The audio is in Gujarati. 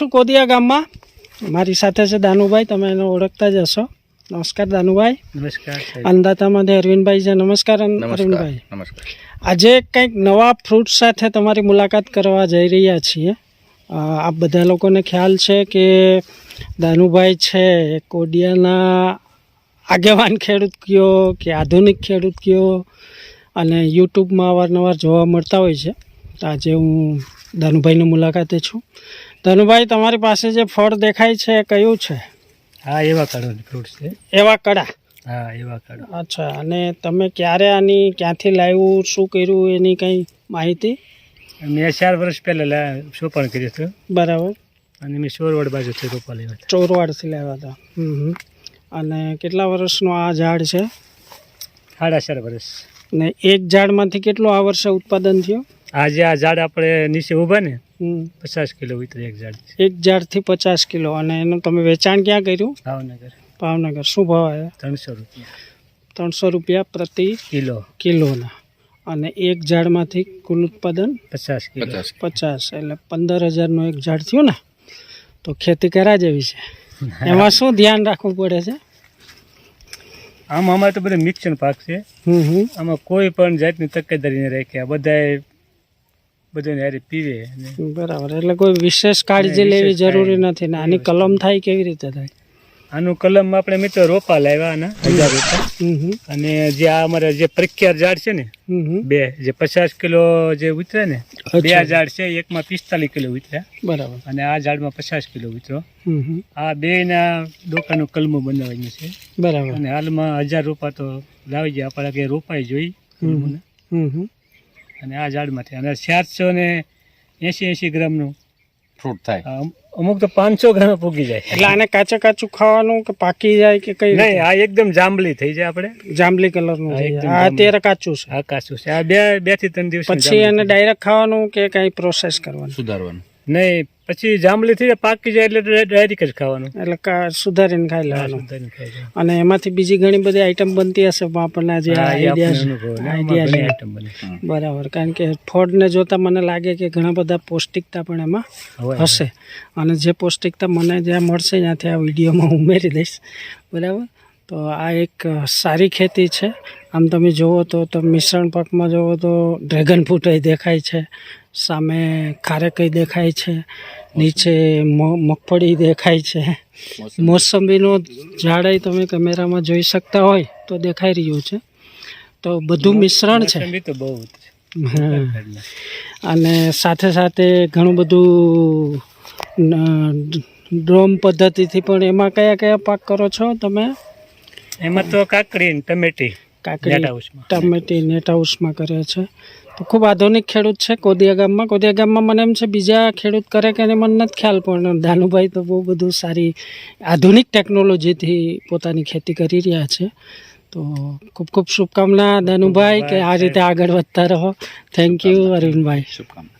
છું કોદિયા ગામમાં. મારી સાથે છે દાનુભાઈ તમે એને ઓળખતા જ હશો. નમસ્કાર દાનુભાઈ. નમસ્કાર અંદાતામાંથી અરવિંદભાઈ છે. નમસ્કાર અરવિંદભાઈ. આજે કંઈક નવા ફ્રૂટ સાથે તમારી મુલાકાત કરવા જઈ રહ્યા છીએ. આપ બધા લોકોને ખ્યાલ છે કે દાનુભાઈ છે કોડિયાના આગેવાન ખેડૂત કયો કે આધુનિક ખેડૂત કયો અને યુટ્યુબમાં અવારનવાર જોવા મળતા હોય છે. આજે હું દાનુભાઈની મુલાકાતે છું. દાનુભાઈ તમારી પાસે જે ફળ દેખાય છે કયું છે? હા એવા કડા ફ્રૂટ છે. એવા કડા હા એવા કાળો. અચ્છા અને તમે ક્યારે આની ક્યાંથી લાવ્યું શું કર્યું એની કંઈ માહિતી? મેં ચાર વર્ષ પહેલા સોપાણ કર્યું હતું. બરાબર. અને મેં ચોરવાડ બાજુથી રોપા લેવા હતા. ચોરવાડથી લાવ્યા હતા. અને કેટલા વર્ષનું આ ઝાડ છે? સાડા ચાર વર્ષ. ને એક ઝાડમાંથી કેટલું આ વર્ષે ઉત્પાદન થયું? આજે આ ઝાડ આપણે નીચે ઊભા ને. પચાસ કિલો ઉતરે એક ઝાડ છે. એક ઝાડથી પચાસ કિલો અને એનું તમે વેચાણ ક્યાં કર્યું? ભાવનગર. ભાવનગર. શું ભાવ આવ્યા? ત્રણસો રૂપિયા. ત્રણસો રૂપિયા પ્રતિ કિલો. કિલોના. અને એક ઝાડમાંથી કુલ ઉત્પાદન? પચાસ કિલો. પચાસ એટલે પંદર હજારનું એક ઝાડ થયું ને તો ખેતી કરા જેવી છે. એમાં શું ધ્યાન રાખવું પડે છે? આમ અમારે તો બધું મિક્સર પાક છે. આમાં કોઈ પણ જાતની તકેદારી નહીં રાખ્યા બધાએ બધું હારે પીવે બરાબર એટલે કોઈ વિશેષ કાળજી લેવી જરૂરી નથી ને આની કલમ થાય કેવી રીતે થાય? આનું કલમ આપણે મિત્રો રોપા લાવ્યા આના હજાર રૂપિયા અને જે આ અમારે જે પ્રખ્યાત ઝાડ છે ને બે જે પચાસ કિલો જે ઉતરે ને બે ઝાડ છે એકમાં પિસ્તાલીસ કિલો ઉતર્યા. બરાબર. અને આ ઝાડમાં પચાસ કિલો ઉતરો આ બે ના ડોકાનું કલમો બનાવવાનું છે. બરાબર. અને હાલમાં હજાર રૂપા તો લાવી જાય આપણે કે રોપાઈ જોઈ હમ હમ. અને આ ઝાડમાંથી. અને સાતસો ને એંસી એંશી ગ્રામનું. ફ્રૂટ થાય. અમુક તો પાંચસો ગ્રામ ફૂગી જાય. એટલે આને કાચે કાચું ખાવાનું કે પાકી જાય કે કઈ નહીં આ એકદમ જાંબલી થઈ જાય આપણે. જાંબલી કલરનું એકદમ આ. અત્યારે કાચું છે. આ કાચું છે. આ બે બેથી ત્રણ દિવસ પછી એને ડાયરેક્ટ ખાવાનું કે કઈ પ્રોસેસ કરવાનું? સુધારવાનું. નહીં પછી જાંબલી થઈ જાય પાકી જાય એટલે ડાયરેક્ટ જ ખાવાનું. એટલે કા- સુધારીને ખાઈ લેવાનું. અને એમાંથી બીજી ઘણી બધી આઈટમ બનતી હશે પણ આપણને જે આઈડિયા છે બરાબર કારણ કે ફળને જોતા મને લાગે કે ઘણા બધા પૌષ્ટિકતા પણ એમાં હશે. અને જે પૌષ્ટિકતા મને જ્યાં મળશે ત્યાંથી આ વિડીયોમાં ઉમેરી દઈશ. બરાબર? તો આ એક સારી ખેતી છે. આમ તમે જુઓ તો તમે મિશ્રણ પાકમાં જુઓ તો ડ્રેગન ફ્રૂટ દેખાય છે. સામે ખારેકઈ દેખાય છે નીચે મગફળી દેખાય છે. મોસંબીનો ઝાડ તમે કેમેરામાં જોઈ શકતા હોય તો દેખાઈ રહ્યું છે. તો બધું મિશ્રણ છે. તો બહુ. અને સાથે સાથે ઘણું બધું ડ્રોમ પદ્ધતિથી પણ એમાં કયા કયા પાક કરો છો તમે? એમાં તો કાકડી ટમેટી. કાકડી ટામેટી ટમેટી નેટ હાઉસમાં કરે છે. તો ખૂબ આધુનિક ખેડૂત છે કોદિયા ગામમાં. કોદિયા ગામમાં મને એમ છે બીજા ખેડૂત કરે કે એને મને નથી ખ્યાલ પણ દાનુભાઈ તો બહુ બધું સારી આધુનિક ટેકનોલોજીથી પોતાની ખેતી કરી રહ્યા છે. તો ખૂબ ખૂબ શુભકામના દાનુભાઈ કે આ રીતે આગળ વધતા રહો. થેન્ક યુ અરવિંદભાઈ. શુભકામના.